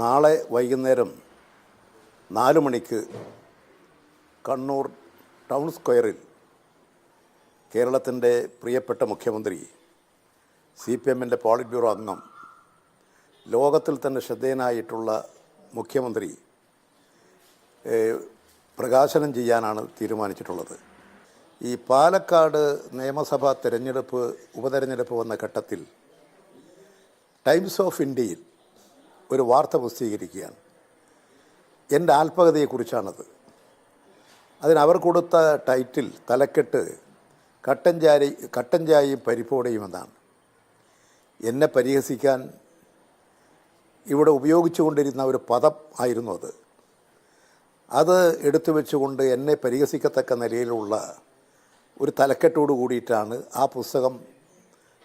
നാളെ വൈകുന്നേരം നാല് മണിക്ക് കണ്ണൂർ ടൗൺ സ്ക്വയറിൽ കേരളത്തിന്റെ പ്രിയപ്പെട്ട മുഖ്യമന്ത്രി സി പി എമ്മിന്റെ പോളിറ്റ് ബ്യൂറോ അംഗം ലോകത്തിൽ തന്നെ ശ്രദ്ധേയനായിട്ടുള്ള മുഖ്യമന്ത്രി പ്രകാശനം ചെയ്യാനാണ് തീരുമാനിച്ചിട്ടുള്ളത്. ഈ പാലക്കാട് നിയമസഭാ തെരഞ്ഞെടുപ്പ് ഉപതെരഞ്ഞെടുപ്പ് വന്ന ഘട്ടത്തിൽ ടൈംസ് ഓഫ് ഇന്ത്യയിൽ ഒരു വാർത്ത പ്രസിദ്ധീകരിക്കുകയാണ്. എന്റെ ആത്മകഥയെക്കുറിച്ചാണത്. അതിന് അവർ കൊടുത്ത ടൈറ്റിൽ തലക്കെട്ട് കട്ടൻചാരി കട്ടൻചായയും പരിപ്പോടയും എന്നാണ്. എന്നെ പരിഹസിക്കാൻ ഇവിടെ ഉപയോഗിച്ചുകൊണ്ടിരുന്ന ഒരു പദം ആയിരുന്നു അത്. അത് എടുത്തു വെച്ചുകൊണ്ട് എന്നെ പരിഹസിക്കത്തക്ക നിലയിലുള്ള ഒരു തലക്കെട്ടോട് കൂടിയിട്ടാണ് ആ പുസ്തകം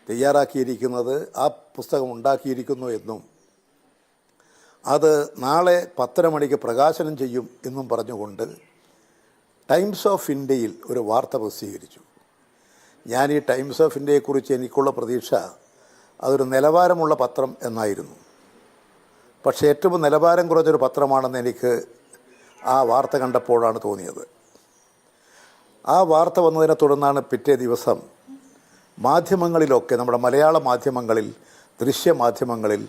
തയ്യാറാക്കിയിരിക്കുന്നത് ആ പുസ്തകം ഉണ്ടാക്കിയിരിക്കുന്നു എന്നും അത് നാളെ പത്തര മണിക്ക് പ്രകാശനം ചെയ്യും എന്നും പറഞ്ഞുകൊണ്ട് ടൈംസ് ഓഫ് ഇന്ത്യയിൽ ഒരു വാർത്ത പ്രസിദ്ധീകരിച്ചു. ഞാൻ ഈ ടൈംസ് ഓഫ് ഇന്ത്യയെക്കുറിച്ച് എനിക്കുള്ള പ്രതീക്ഷ അതൊരു നിലവാരമുള്ള പത്രം എന്നായിരുന്നു. പക്ഷേ ഏറ്റവും നിലവാരം കുറഞ്ഞൊരു പത്രമാണെന്ന് എനിക്ക് ആ വാർത്ത കണ്ടപ്പോഴാണ് തോന്നിയത്. ആ വാർത്ത വന്നതിനെ തുടർന്നാണ് പിറ്റേ ദിവസം മാധ്യമങ്ങളിലൊക്കെ നമ്മുടെ മലയാള മാധ്യമങ്ങളിൽ ദൃശ്യമാധ്യമങ്ങളിൽ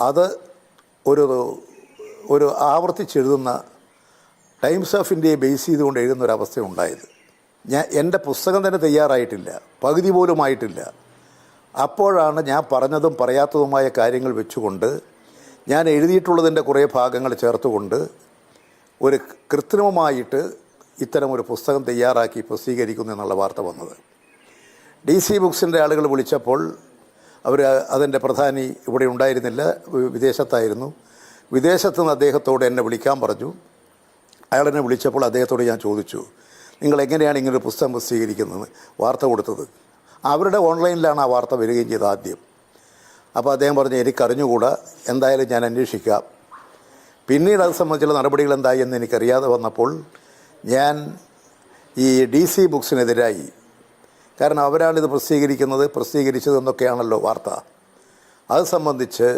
അത് ഒരു ഒരു ആവർത്തിച്ചെഴുതുന്ന ടൈംസ് ഓഫ് ഇന്ത്യയെ ബേസ് ചെയ്തുകൊണ്ട് എഴുതുന്ന ഒരു അവസ്ഥ ഉണ്ടായത്. ഞാൻ എന്റെ പുസ്തകം തന്നെ തയ്യാറായിട്ടില്ല. പകുതി പോലും ആയിട്ടില്ല. അപ്പോഴാണ് ഞാൻ പറഞ്ഞതും പറയാത്തതുമായ കാര്യങ്ങൾ വെച്ചുകൊണ്ട് ഞാൻ എഴുതിയിട്ടുള്ളതിന്റെ കുറേ ഭാഗങ്ങൾ ചേർത്തുകൊണ്ട് ഒരു കൃത്രിമമായിട്ട് ഇത്തരം ഒരു പുസ്തകം തയ്യാറാക്കി പ്രസിദ്ധീകരിക്കുന്നു എന്നുള്ള വാർത്ത വന്നത്. ഡി സി ബുക്സിന്റെ ആളുകൾ വിളിച്ചപ്പോൾ അവർ അതിന്റെ പ്രധാനി ഇവിടെ ഉണ്ടായിരുന്നില്ല വിദേശത്തായിരുന്നു. വിദേശത്തു നിന്ന് അദ്ദേഹത്തോട് എന്നെ വിളിക്കാൻ പറഞ്ഞു. അയാൾ എന്നെ വിളിച്ചപ്പോൾ അദ്ദേഹത്തോട് ഞാൻ ചോദിച്ചു നിങ്ങൾ എങ്ങനെയാണ് ഇങ്ങനൊരു പുസ്തകം പ്രസിദ്ധീകരിക്കുന്നത്? വാർത്ത കൊടുത്തത്? അവരുടെ ഓൺലൈനിലാണ് ആ വാർത്ത വരികയും ചെയ്തത് ആദ്യം. അപ്പോൾ അദ്ദേഹം പറഞ്ഞു എനിക്കറിഞ്ഞുകൂടാ എന്തായാലും ഞാൻ അന്വേഷിക്കാം. പിന്നീട് അത് സംബന്ധിച്ചുള്ള നടപടികൾ എന്തായി എന്ന് എനിക്കറിയാതെ വന്നപ്പോൾ ഞാൻ ഈ ഡി സി ബുക്സിനെതിരായി കാരണം അവരാണ് ഇത് പ്രസിദ്ധീകരിക്കുന്നത് പ്രസിദ്ധീകരിച്ചത് എന്നൊക്കെയാണല്ലോ വാർത്ത. അത് സംബന്ധിച്ച്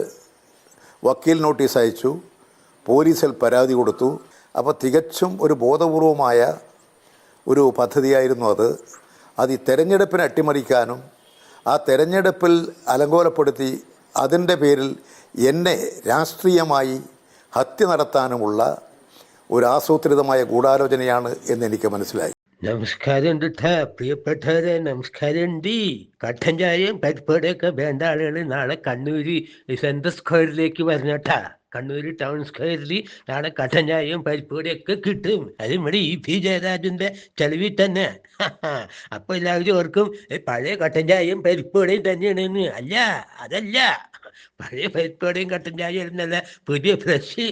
വക്കീൽ നോട്ടീസ് അയച്ചു പോലീസിൽ പരാതി കൊടുത്തു. അപ്പോൾ തികച്ചും ഒരു ബോധപൂർവമായ ഒരു പദ്ധതിയായിരുന്നു അത്. അത് ഈ തെരഞ്ഞെടുപ്പിനെ അട്ടിമറിക്കാനും ആ തെരഞ്ഞെടുപ്പിൽ അലങ്കോലപ്പെടുത്തി അതിന്റെ പേരിൽ എന്നെ രാഷ്ട്രീയമായി ഹത്യ നടത്താനുമുള്ള ഒരു ആസൂത്രിതമായ ഗൂഢാലോചനയാണ് എന്നെനിക്ക് മനസ്സിലായി. നമസ്കാരം ട്ടാ. പ്രിയപ്പെട്ടവരെ നമസ്കാരമുണ്ട്. കട്ടൻ ചായയും പരിപ്പാടിയൊക്കെ വേണ്ട ആളുകൾ നാളെ കണ്ണൂര് സെൻട്രൽ സ്ക്വയറിലേക്ക് വരണട്ടാ കണ്ണൂര് ടൗൺ സ്ക്വയറിൽ നാളെ കട്ടൻ ചായയും പരിപ്പടയൊക്കെ കിട്ടും. അത് ഇവിടെ ഇ പി ജയരാജന്റെ ചെലവിൽ തന്നെ. അപ്പൊ എല്ലാവരും ഓർക്കും പഴയ കട്ടൻ ചായയും പരിപ്പടയും തന്നെയാണെന്ന്. അല്ല അതല്ല. പഴയ പരിപ്പുവടയും കട്ടൻ ചായയും നല്ല പുതിയ ഫ്രഷ്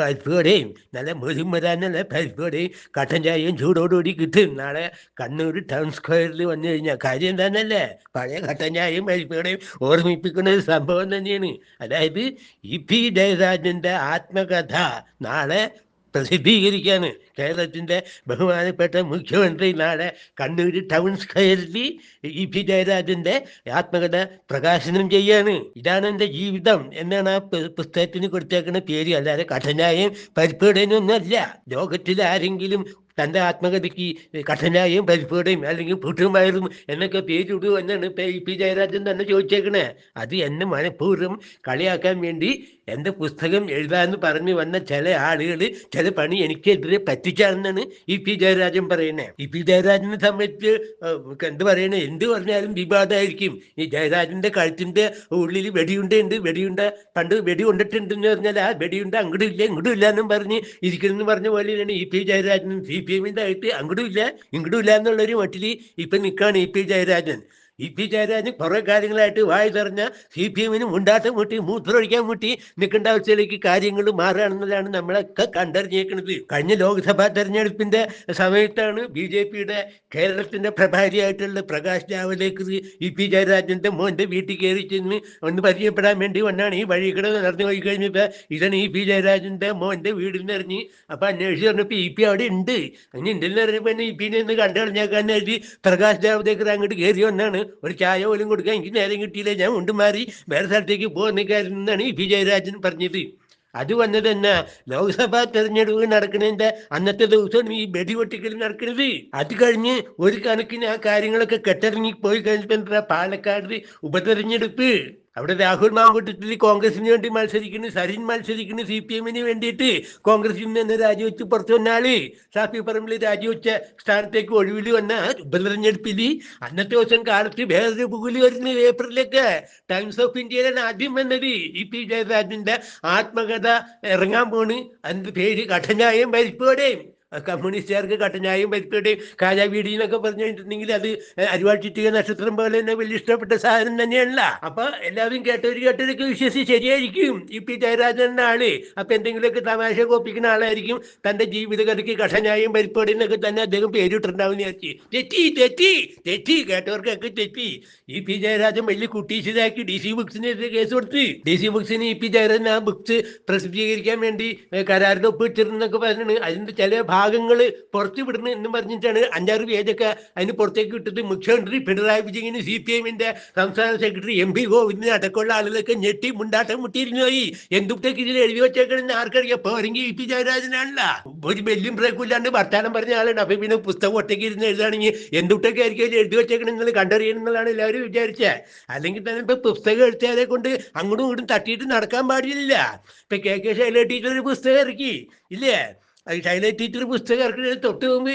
പരിപ്പുവടയും നല്ല മുരുമുരാൻ നല്ല പരിപ്പുവടയും കട്ടൻ ചായയും ചൂടോടുകൂടി കിട്ടും. നാളെ കണ്ണൂർ ടൗൺ സ്ക്വയറിൽ വന്നു കഴിഞ്ഞാൽ കാര്യം എന്താണെന്നല്ലേ പഴയ കട്ടൻ ചായയും പരിപ്പുവടയും ഓർമ്മിപ്പിക്കുന്ന ഒരു സംഭവം തന്നെയാണ്. അതായത് ഇ പി ജയരാജന്റെ ആത്മകഥ. നാളെ പ്രസിദ്ധീകരിക്കാണ് കേരളത്തിന്റെ ബഹുമാനപ്പെട്ട മുഖ്യമന്ത്രി നാളെ കണ്ണൂർ ടൗൺ സ്ക്വയറിൽ ഇ പി ജയരാജന്റെ ആത്മകഥ പ്രകാശനം ചെയ്യാണ്. ഇതാണ് എന്റെ ജീവിതം എന്നാണ് ആ പുസ്തകത്തിന് കൊടുത്തേക്കുന്ന പേര്. അല്ലാതെ കഠിനായും പരിപ്പേടനൊന്നുമല്ല ലോകത്തിൽ ആരെങ്കിലും തന്റെ ആത്മകഥയ്ക്ക് കഠിനായും പരിപ്പേടയും അല്ലെങ്കിൽ പുട്ടുമായതും എന്നൊക്കെ പേരിടൂ എന്നാണ് ഇപ്പം ഇ പി ജയരാജൻ തന്നെ ചോദിച്ചേക്കണേ. അത് എന്നെ മനഃപൂർവം കളിയാക്കാൻ വേണ്ടി എന്റെ പുസ്തകം എഴുതാന്ന് പറഞ്ഞു വന്ന ചില ആളുകൾ ചില പണി എനിക്കെതിരെ പറ്റിച്ചാണെന്നാണ് ഇ പി ജയരാജൻ പറയുന്നത് ഇ പി ജയരാജനെ സംബന്ധിച്ച് എന്ത് പറയണേ? എന്ത് പറഞ്ഞാലും വിവാദമായിരിക്കും. ഈ ജയരാജന്റെ കഴുത്തിന്റെ ഉള്ളിൽ വെടിയുണ്ടുണ്ട് വെടിയുണ്ട പണ്ട് വെടി കൊണ്ടിട്ടുണ്ടെന്ന് പറഞ്ഞാൽ ആ വെടിയുണ്ട അങ്ങോട്ടും ഇല്ല ഇങ്ങോട്ടും ഇല്ല എന്നും പറഞ്ഞ് ഇരിക്കുന്നു പറഞ്ഞ പോലെയാണ് E P Jayarajan C P എമ്മിന്റെ ആയിട്ട് അങ്ങോട്ടും ഇല്ല ഇങ്ങോട്ടും ഇല്ല എന്നുള്ളൊരു മട്ടിൽ ഇപ്പൊ നിൽക്കുകയാണ് E P Jayarajan. E P Jayarajan കുറെ കാര്യങ്ങളായിട്ട് വായി തെറിഞ്ഞ സി പി എമ്മിന് മുണ്ടാട്ടം മുട്ടി മൂത്രമൊഴിക്കാൻ മുട്ടി നിൽക്കേണ്ട അവസ്ഥയിലേക്ക് കാര്യങ്ങൾ മാറുകയാണെന്നതാണ് നമ്മളൊക്കെ കണ്ടറിഞ്ഞേക്കുന്നത് കഴിഞ്ഞ ലോക്സഭാ തെരഞ്ഞെടുപ്പിന്റെ സമയത്താണ് ബി ജെ പിയുടെ കേരളത്തിന്റെ പ്രഭാരിയായിട്ടുള്ള പ്രകാശ് ജാവ്ദേക്കർ ഇ പി ജയരാജന്റെ മോന്റെ വീട്ടിൽ കയറി ചെന്ന് ഒന്ന് പരിചയപ്പെടാൻ വേണ്ടി വന്നാണ്. ഈ വഴി കൂടെ നടന്നു പോയി കഴിഞ്ഞപ്പോ ഇതാണ് ഇ പി ജയരാജന്റെ മോന്റെ വീടിൽ ഇറങ്ങി. അപ്പൊ അന്വേഷിച്ച് പറഞ്ഞപ്പോ ഇ പി അവിടെ ഉണ്ട്. അങ്ങനെ ഉണ്ടെന്ന് പറഞ്ഞപ്പോ ഇ പി നിന്ന് കണ്ടു കളഞ്ഞേക്കാൻ പ്രകാശ് ജാവദേക്കർ അങ്ങോട്ട് കയറി വന്നാണ്. ഒരു ചായ പോലും കൊടുക്കാൻ എനിക്ക് നേരം കിട്ടിയില്ല. ഞാൻ ഉണ്ട് മാറി വേറെ സ്ഥലത്തേക്ക് പോകുന്ന കാര്യം എന്നാണ് ഇ പി ജയരാജൻ പറഞ്ഞത്. അത് വന്നത് തന്നെ ലോക്സഭാ തെരഞ്ഞെടുപ്പ് നടക്കുന്നതിന്റെ അന്നത്തെ ദിവസമാണ് ഈ വെടിവെട്ടിക്കൽ നടക്കുന്നത്. അത് കഴിഞ്ഞ് ഒരു കണക്കിന് ആ കാര്യങ്ങളൊക്കെ കെട്ടിറങ്ങി പോയി കഴിഞ്ഞിട്ട് പാലക്കാട് ഉപതെരഞ്ഞെടുപ്പ്. അവിടെ രാഹുൽ മാങ്കുട്ടത്തിൽ കോൺഗ്രസിന് വേണ്ടി മത്സരിക്കുന്നു സരിൻ മത്സരിക്കുന്നു സി പി എമ്മിന് വേണ്ടിയിട്ട് കോൺഗ്രസിൽ നിന്ന് രാജിവെച്ച് പുറത്തു വന്ന ആൾ. ഷാഫി പറമ്പിൽ രാജിവെച്ച സ്ഥാനത്തേക്ക് ഒഴിവിൽ വന്ന ഉപതെരഞ്ഞെടുപ്പിൽ അന്നത്തെ ദിവസം കാലത്ത് വേറൊരു പുകുലി വരുന്ന പേപ്പറിലേക്ക് ടൈംസ് ഓഫ് ഇന്ത്യയിലാണ് ആദ്യം വന്നത്. ഇ പി ജയരാജന്റെ ആത്മകഥ ഇറങ്ങാൻ പോണ്. അതിന്റെ പേര് കഠിനായും പരിപ്പോടെയും കമ്മ്യൂണിസ്റ്റുകാർക്ക് കട്ടനായും പരിപ്പേടെയും കാജാവീടി എന്നൊക്കെ പറഞ്ഞു കഴിഞ്ഞിട്ടുണ്ടെങ്കിൽ അത് അരിവാൾ ചുറ്റിക നക്ഷത്രം പോലെ തന്നെ വലിയ ഇഷ്ടപ്പെട്ട സാധനം തന്നെയാണല്ല. അപ്പൊ എല്ലാവരും കേട്ടവര് കേട്ടവരൊക്കെ വിശ്വസിച്ച് ശരിയായിരിക്കും. ഇ പി ജയരാജന്റെ ആൾ. അപ്പൊ എന്തെങ്കിലുമൊക്കെ തമാശ കോപ്പിക്കുന്ന ആളായിരിക്കും. തന്റെ ജീവിതകഥയ്ക്ക് പരിപ്പേടി എന്നൊക്കെ തന്നെ അദ്ദേഹം പേരിട്ടുണ്ടാവുന്ന വിചാരിച്ച്. തെറ്റി തെറ്റി തെറ്റി. കേട്ടവർക്കൊക്കെ തെറ്റി. ഇ പി ജയരാജൻ വലിയ കുട്ടീശിതാക്കി ഡി സി ബുക്സിനെതിരെ കേസ് കൊടുത്ത്. ഡി സി ബുക്സിന് ഇ പി ജയരാജൻ ആ ബുക്സ് പ്രസിദ്ധീകരിക്കാൻ വേണ്ടി കരാറിന് ഒപ്പിട്ടിരുന്നൊക്കെ പറഞ്ഞാണ് അതിന്റെ ചില ഭാഗങ്ങൾ പുറത്തു വിടുന്നു എന്ന് പറഞ്ഞിട്ടാണ് അഞ്ചാറ് പേജൊക്കെ അതിന് പുറത്തേക്ക് വിട്ടത് മുഖ്യമന്ത്രി പിണറായി വിജയന് സി പി എമ്മിന്റെ സംസ്ഥാന സെക്രട്ടറി എം പി ഗോവിന്ദന് അടക്കമുള്ള ആളുകളൊക്കെ ഞെട്ടി മുണ്ടാട്ടം മുട്ടിയിരുന്നു പോയി എന്തുട്ടേക്ക് ഇതിൽ എഴുതി വെച്ചേക്കണെന്ന് ആർക്കറിയാം? പോരെങ്കിൽ ഇ പി ജയരാജനാണല്ല. ഒരു ബെല്ലും ബ്രേക്കും ഇല്ലാണ്ട് വർത്താനം പറഞ്ഞ ആളാണ് അപ്പൊ പിന്നെ പുസ്തകം ഒറ്റയ്ക്ക് ഇരുന്ന് എഴുതാണെങ്കിൽ എന്തുട്ടൊക്കെ ആയിരിക്കും അതിൽ എഴുതി വെച്ചേക്കണെന്ന് കണ്ടറിയണമെന്നുള്ളതാണ് എല്ലാവരും വിചാരിച്ചത് അല്ലെങ്കിൽ തന്നെ ഇപ്പൊ പുസ്തകം എഴുത്തുകാരെ കൊണ്ട് അങ്ങോട്ടും ഇങ്ങോട്ടും തട്ടിയിട്ട് നടക്കാൻ പാടില്ല ഇപ്പൊ കെ കെ ശൈല ടീച്ചർ ഒരു പുസ്തകം ഇറക്കി. ഇല്ലേ? ശൈല ടീച്ചർ പുസ്തകം ഇറക്കുന്നതിന് തൊട്ട് മുമ്പ്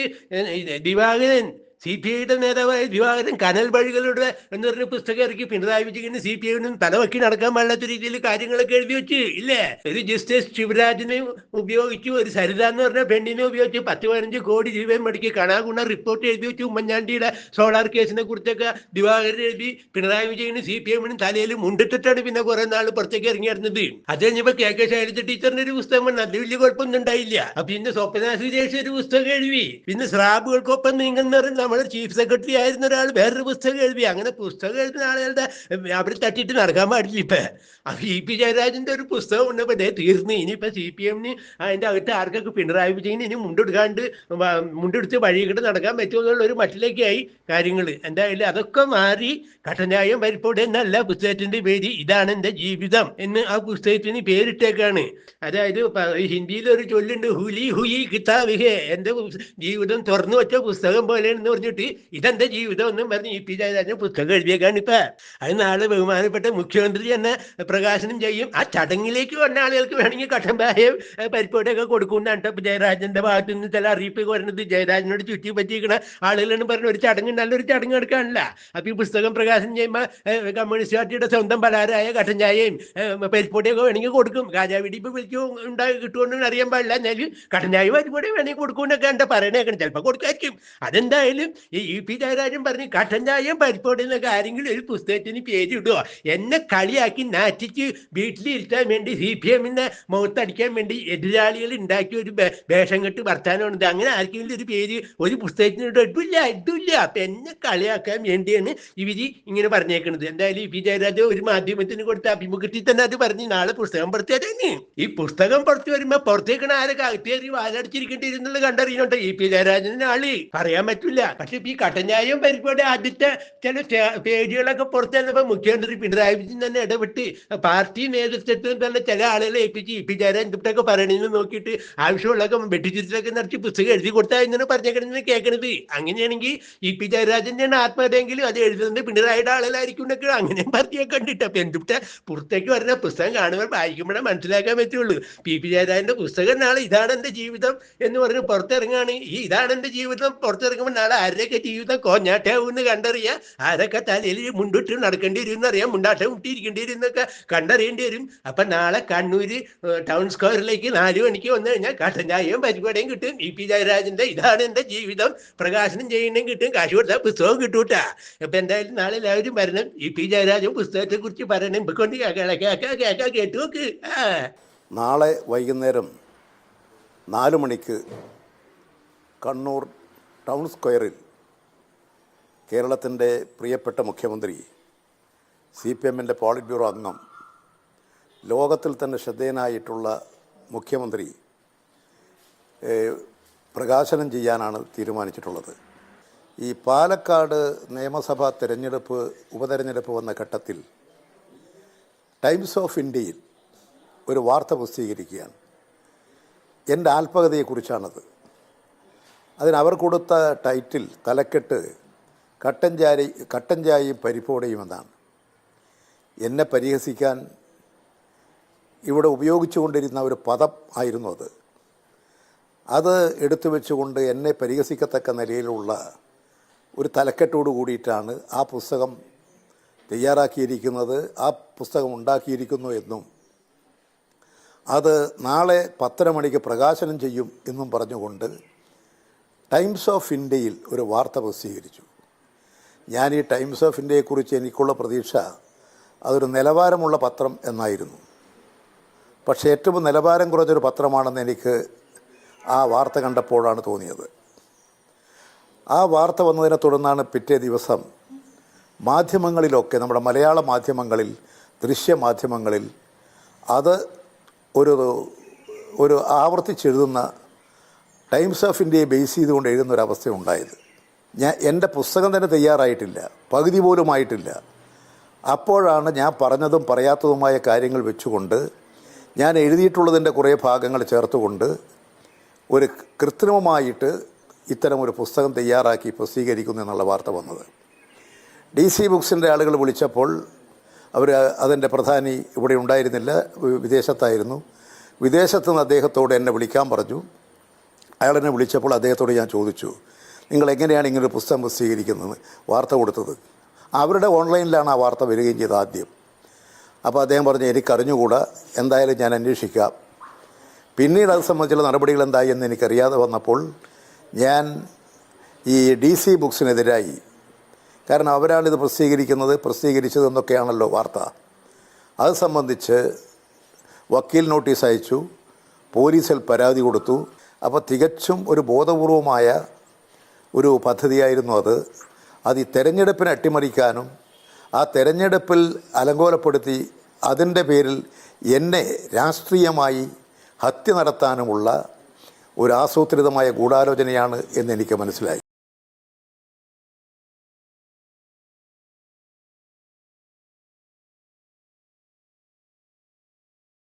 ദിവാകരൻ സി പി ഐയുടെ നേതാവായ ദിവാകരൻ കനൽ വഴികളുടെ എന്ന് പറഞ്ഞ പുസ്തകം ഇറക്കി പിണറായി വിജയൻ സി പി ഐനും തലവക്കി നടക്കാൻ പാടില്ലാത്ത രീതിയിൽ കാര്യങ്ങളൊക്കെ എഴുതി വെച്ച് ഇല്ലേ? ഒരു ജസ്റ്റിസ് ശിവരാജിനെ ഉപയോഗിച്ചു ഒരു സരിത എന്ന് പറഞ്ഞ പെണ്ണിനെ ഉപയോഗിച്ച് പത്ത് പതിനഞ്ച് കോടി രൂപയും മടക്കി കണാകുണ റിപ്പോർട്ട് എഴുതി വെച്ചു ഉമ്മൻചാണ്ടിയുടെ സോളാർ കേസിനെ കുറിച്ചൊക്കെ ദിവാകരൻ എഴുതി പിണറായി വിജയനും സി പി എമ്മിനും തലയിൽ മുണ്ടിട്ടിട്ടാണ് പിന്നെ കുറെ നാൾ പുറത്തേക്ക് ഇറങ്ങിയിരുന്നത്. അത് കഴിഞ്ഞപ്പോ കെ കെ ശൈലജ ടീച്ചറിന്റെ ഒരു പുസ്തകം വന്നു. അത് വലിയ കുഴപ്പമൊന്നും ഉണ്ടായില്ല. പിന്നെ സ്വപ്ന സുരേഷ് ഒരു പുസ്തകം എഴുതി. പിന്നെ സ്രാബുകൾക്കൊപ്പം നീങ്ങുന്ന ഒരു നമ്മുടെ ചീഫ് സെക്രട്ടറി ആയിരുന്ന ഒരാൾ വേറൊരു പുസ്തകം എഴുതി. അങ്ങനെ പുസ്തകം എഴുതുന്ന ആളുകളുടെ അവർ തട്ടിയിട്ട് നടക്കാൻ പാടില്ല ഇപ്പൊ. ഇ പി ജയരാജന്റെ ഒരു പുസ്തകം ഉണ്ടപ്പോ ദേ തീർന്നു. ഇനിയിപ്പോ സി പി എമ്മിന് അതിന്റെ അകത്ത് ആർക്കൊക്കെ പിണറായി വിജയന് ഇനി മുണ്ടെടുക്കാണ്ട് മുണ്ടെടുത്ത് മുണ്ടെടുത്ത് വഴികിട്ട് നടക്കാൻ പറ്റുമെന്നുള്ള ഒരു മട്ടിലേക്കായി കാര്യങ്ങൾ എന്തായാലും അതൊക്കെ മാറി കട്ടനായം വരിപ്പോടെ എന്നല്ല പുസ്തകത്തിന്റെ പേര് ഇതാണ് എന്റെ ജീവിതം എന്ന് ആ പുസ്തകത്തിന് പേരിട്ടേക്കാണ്. അതായത് ഹിന്ദിയിൽ ഒരു ചൊല്ലുണ്ട് ഹുലി ഹുയി കിതാബിഹെ. എന്റെ ജീവിതം തുറന്നു വെച്ച പുസ്തകം പോലെയാണെന്ന് പറഞ്ഞിട്ട് ഇതെന്റെ ജീവിതം ഒന്നും പറഞ്ഞ് ഇ പി ജയരാജൻ പുസ്തകം എഴുതിയേക്കാണ് ഇപ്പൊ. അത് നാളെ ബഹുമാനപ്പെട്ട മുഖ്യമന്ത്രി തന്നെ പ്രകാശനം ചെയ്യും. ആ ചടങ്ങിലേക്ക് വന്ന ആളുകൾക്ക് വേണമെങ്കിൽ കട്ടമ്പായം പരിപ്പോടെയൊക്കെ കൊടുക്കുന്നതാണ് കേട്ടോ ജയരാജന്റെ ഭാഗത്ത് നിന്ന് ചില അറിയിപ്പ് വരുന്നത്. ജയരാജനോട് ചുറ്റി പറ്റിയിരിക്കുന്ന ആളുകളാണ് പറഞ്ഞ ഒരു ചടങ്ങ് നല്ലൊരു ചടങ്ങ് എടുക്കാനല്ല അപ്പൊ ഈ പുസ്തകം പ്രകാശനം ചെയ്യുമ്പോൾ കമ്മ്യൂണിസ്റ്റ് പാർട്ടിയുടെ സ്വന്തം പലരായ കട്ടഞ്ചായയും ചായയും പരിപ്പൊടിയൊക്കെ വേണമെങ്കിൽ കൊടുക്കും. രാജാവിടി ഇപ്പൊ വിളിക്കും ഉണ്ടായി കിട്ടുമെന്ന് അറിയാൻ പാടില്ല. എന്നാലും കട്ടൻ ചായ പരിപ്പൊടി വേണമെങ്കിൽ കൊടുക്കുമെന്നൊക്കെ എന്താ പറയണേക്കണം. ചിലപ്പോൾ കൊടുക്കായിരിക്കും. അതെന്തായാലും ഈ പി ജയരാജൻ പറഞ്ഞു കട്ടൻ ചായയും പരിപ്പൊടി എന്നൊക്കെ ആരെങ്കിലും ഒരു പുസ്തകത്തിന് പേര് ഇടുവോ? എന്നെ കളിയാക്കി നാറ്റിച്ച് വീട്ടിലിരുത്താൻ വേണ്ടി സി പി എമ്മിനെ മുഖത്തടിക്കാൻ വേണ്ടി എതിരാളികൾ ഉണ്ടാക്കിയ ഒരു വേഷം കെട്ട് വർത്താനമുണ്ട് അങ്ങനെ ആർക്കെങ്കിലും ഒരു പേര് ഒരു പുസ്തകത്തിന് ഇടും ഇടില്ല ഇടില്ല. അപ്പൊ എന്നെ കളിയാക്കാൻ വേണ്ടിയാണ് ഇവർ ഇങ്ങനെ പറഞ്ഞേക്കുന്നത് എന്തായാലും ഇ പി ജയരാജ ഒരു മാധ്യമത്തിന് കൊടുത്ത അഭിമുഖത്തിൽ തന്നെ അത് പറഞ്ഞ് നാളെ പുസ്തകം പുറത്തു തരാന് ഈ പുസ്തകം പുറത്തു വരുമ്പോ പുറത്തേക്കണ ആരൊക്കെ അകത്തേറി വാലടിച്ചിരിക്കേണ്ടി ഇരുന്നുള്ള കണ്ടറിയുന്നുണ്ട് ഇ പി ജയരാജന്റെ ആൾ? പറയാൻ പറ്റില്ല പക്ഷെ ഈ കട്ടഞ്ഞായും പരിപാടി ആദ്യത്തെ ചില പേജുകളൊക്കെ പുറത്തു വന്നപ്പോ മുഖ്യമന്ത്രി പിണറായി വിജയൻ തന്നെ ഇടപെട്ട് പാർട്ടി നേതൃത്വത്തിൽ തന്നെ ചില ആളുകളെ ഏൽപ്പിച്ച് ഇ പി ജയരാജൻ എന്തൊക്കെ പറയണെന്ന് നോക്കിയിട്ട് ആവശ്യമുള്ളതൊക്കെ വെട്ടിച്ചിരിച്ചൊക്കെ നടത്തി പുസ്തകം എഴുതി കൊടുത്താൽ ഇങ്ങനെ പറഞ്ഞേക്കണെന്ന് കേൾക്കണത് അങ്ങനെയാണെങ്കിൽ ഇ പി ജയരാജന്റെ ആത്മഹത്യയെങ്കിലും അത് എഴുതുന്നത് പിണറായിയുടെ ആളുകളായിരിക്കും എന്നൊക്കെ അങ്ങനെ പാർട്ടിയെ കണ്ടിട്ട്. അപ്പൊ എന്തുട്ട? പുറത്തേക്ക് വരുന്ന പുസ്തകം കാണുമ്പോൾ വായിക്കുമ്പോഴേ മനസ്സിലാക്കാൻ പറ്റുള്ളൂ. പി പി ജയരാജന്റെ പുസ്തകം നാളെ ഇതാണ് എന്റെ ജീവിതം എന്ന് പറഞ്ഞ് പുറത്തിറങ്ങുകയാണ് ഈ ഇതാണ് എന്റെ ജീവിതം പുറത്തിറങ്ങുമ്പോൾ നാളെ ആരുടെയൊക്കെ ജീവിതം കോഞ്ഞാട്ടാവൂന്ന് കണ്ടറിയാം? ആരൊക്കെ തലയിൽ മുണ്ടിട്ട് നടക്കേണ്ടി വരും എന്നറിയാം മുണ്ടാട്ടം മുട്ടിയിരിക്കേണ്ടി വരും എന്നൊക്കെ കണ്ടറിയേണ്ടി വരും. അപ്പൊ നാളെ കണ്ണൂര് ടൗൺ സ്ക്വയറിലേക്ക് നാലു മണിക്ക് വന്നു കഴിഞ്ഞാൽ കട്ടഞ്ചായയും പരിപാടിയും കിട്ടും. ഇ പി ജയരാജന്റെ ഇതാണ് എന്റെ ജീവിതം. പ്രകാശനം ചെയ്യണം കിട്ടും. കാശ് കൊടുത്താൽ പുസ്തകം കിട്ടൂട്ടാ അപ്പൊ എന്തായാലും നാളെ എല്ലാവരും വരണം. ഇ പി ജയരാജൻ പുസ്തകത്തെ കുറിച്ച് പറയണം ഇപ്പൊ കൊണ്ട് കേൾക്കാം കേൾക്കാം കേട്ടു നോക്ക്. നാളെ വൈകുന്നേരം നാല് മണിക്ക് കണ്ണൂർ ടൗൺ സ്ക്വയറിൽ കേരളത്തിന്റെ പ്രിയപ്പെട്ട മുഖ്യമന്ത്രി സി പി എമ്മിന്റെ പോളിറ്റ് ബ്യൂറോ അംഗം ലോകത്തിൽ തന്നെ ശ്രദ്ധേയനായിട്ടുള്ള മുഖ്യമന്ത്രി പ്രകാശനം ചെയ്യാനാണ് തീരുമാനിച്ചിട്ടുള്ളത്. ഈ പാലക്കാട് നിയമസഭാ തിരഞ്ഞെടുപ്പ് ഉപതെരഞ്ഞെടുപ്പ് വന്ന ഘട്ടത്തിൽ ടൈംസ് ഓഫ് ഇന്ത്യയിൽ ഒരു വാർത്ത പ്രസിദ്ധീകരിക്കുകയാണ്. എന്റെ ആത്മകഥയെക്കുറിച്ചാണത് അതിന് അവർ കൊടുത്ത ടൈറ്റിൽ തലക്കെട്ട് കട്ടൻ ചാരി കട്ടൻ ചായയും പരിപ്പോടയും എന്നാണ്. എന്നെ പരിഹസിക്കാൻ ഇവിടെ ഉപയോഗിച്ചുകൊണ്ടിരുന്ന ഒരു പദം ആയിരുന്നു അത്. അത് എടുത്തു വെച്ചുകൊണ്ട് എന്നെ പരിഹസിക്കത്തക്ക നിലയിലുള്ള ഒരു തലക്കെട്ടോട് കൂടിയിട്ടാണ് ആ പുസ്തകം തയ്യാറാക്കിയിരിക്കുന്നത് ആ പുസ്തകം ഉണ്ടാക്കിയിരിക്കുന്നു എന്നും. അത് നാളെ പത്തര മണിക്ക് പ്രകാശനം ചെയ്യും എന്നും പറഞ്ഞുകൊണ്ട് ടൈംസ് ഓഫ് ഇന്ത്യയിൽ ഒരു വാർത്ത പ്രസിദ്ധീകരിച്ചു. ഞാൻ ഈ ടൈംസ് ഓഫ് ഇന്ത്യയെക്കുറിച്ച് എനിക്കുള്ള പ്രതീക്ഷ അതൊരു നിലവാരമുള്ള പത്രം എന്നായിരുന്നു. പക്ഷേ ഏറ്റവും നിലവാരം കുറഞ്ഞൊരു പത്രമാണെന്ന് എനിക്ക് ആ വാർത്ത കണ്ടപ്പോഴാണ് തോന്നിയത്. ആ വാർത്ത വന്നതിനെ തുടർന്നാണ് പിറ്റേ ദിവസം മാധ്യമങ്ങളിലൊക്കെ നമ്മുടെ മലയാള മാധ്യമങ്ങളിൽ ദൃശ്യമാധ്യമങ്ങളിൽ അത് ഒരു ഒരു ആവർത്തിച്ചെഴുതുന്ന ടൈംസ് ഓഫ് ഇന്ത്യയെ ബേസ് ചെയ്തുകൊണ്ട് എഴുതുന്ന ഒരു അവസ്ഥ ഉണ്ടായത് ഞാൻ എന്റെ പുസ്തകം തന്നെ തയ്യാറായിട്ടില്ല. പകുതി പോലും ആയിട്ടില്ല. അപ്പോഴാണ് ഞാൻ പറഞ്ഞതും പറയാത്തതുമായ കാര്യങ്ങൾ വെച്ചുകൊണ്ട് ഞാൻ എഴുതിയിട്ടുള്ളതിന്റെ കുറേ ഭാഗങ്ങൾ ചേർത്തുകൊണ്ട് ഒരു കൃത്രിമമായിട്ട് ഇത്തരം ഒരു പുസ്തകം തയ്യാറാക്കി പ്രസിദ്ധീകരിക്കുന്നു എന്നുള്ള വാർത്ത വന്നത്. ഡി സി ബുക്സിന്റെ ആളുകൾ വിളിച്ചപ്പോൾ അവർ അതിന്റെ പ്രധാനി ഇവിടെ ഉണ്ടായിരുന്നില്ല വിദേശത്തായിരുന്നു. വിദേശത്ത് നിന്ന് അദ്ദേഹത്തോട് എന്നെ വിളിക്കാൻ പറഞ്ഞു. അയാൾ എന്നെ വിളിച്ചപ്പോൾ അദ്ദേഹത്തോട് ഞാൻ ചോദിച്ചു നിങ്ങൾ എങ്ങനെയാണ് ഇങ്ങനൊരു പുസ്തകം പ്രസിദ്ധീകരിക്കുന്നത്? വാർത്ത കൊടുത്തത്? അവരുടെ ഓൺലൈനിലാണ് ആ വാർത്ത വരികയും ചെയ്തത് ആദ്യം. അപ്പോൾ അദ്ദേഹം പറഞ്ഞു എനിക്കറിഞ്ഞുകൂടാ എന്തായാലും ഞാൻ അന്വേഷിക്കാം. പിന്നീട് അത് സംബന്ധിച്ചുള്ള നടപടികൾ എന്തായി എന്ന് എനിക്കറിയാതെ വന്നപ്പോൾ ഞാൻ ഈ ഡി സി ബുക്സിനെതിരായി കാരണം അവരാണ് ഇത് പ്രസിദ്ധീകരിക്കുന്നത് പ്രസിദ്ധീകരിച്ചതെന്നൊക്കെയാണല്ലോ വാർത്ത. അത് സംബന്ധിച്ച് വക്കീൽ നോട്ടീസ് അയച്ചു പോലീസിൽ പരാതി കൊടുത്തു അപ്പോൾ തികച്ചും ഒരു ബോധപൂർവമായ ഒരു പദ്ധതിയായിരുന്നു അത്. അത് ഈ തെരഞ്ഞെടുപ്പിനെ അട്ടിമറിക്കാനും ആ തെരഞ്ഞെടുപ്പിൽ അലങ്കോലപ്പെടുത്തി അതിന്റെ പേരിൽ എന്നെ രാഷ്ട്രീയമായി ഹത്യ നടത്താനുമുള്ള ഒരു ആസൂത്രിതമായ ഗൂഢാലോചനയാണ് എന്ന് എനിക്ക് മനസ്സിലായി.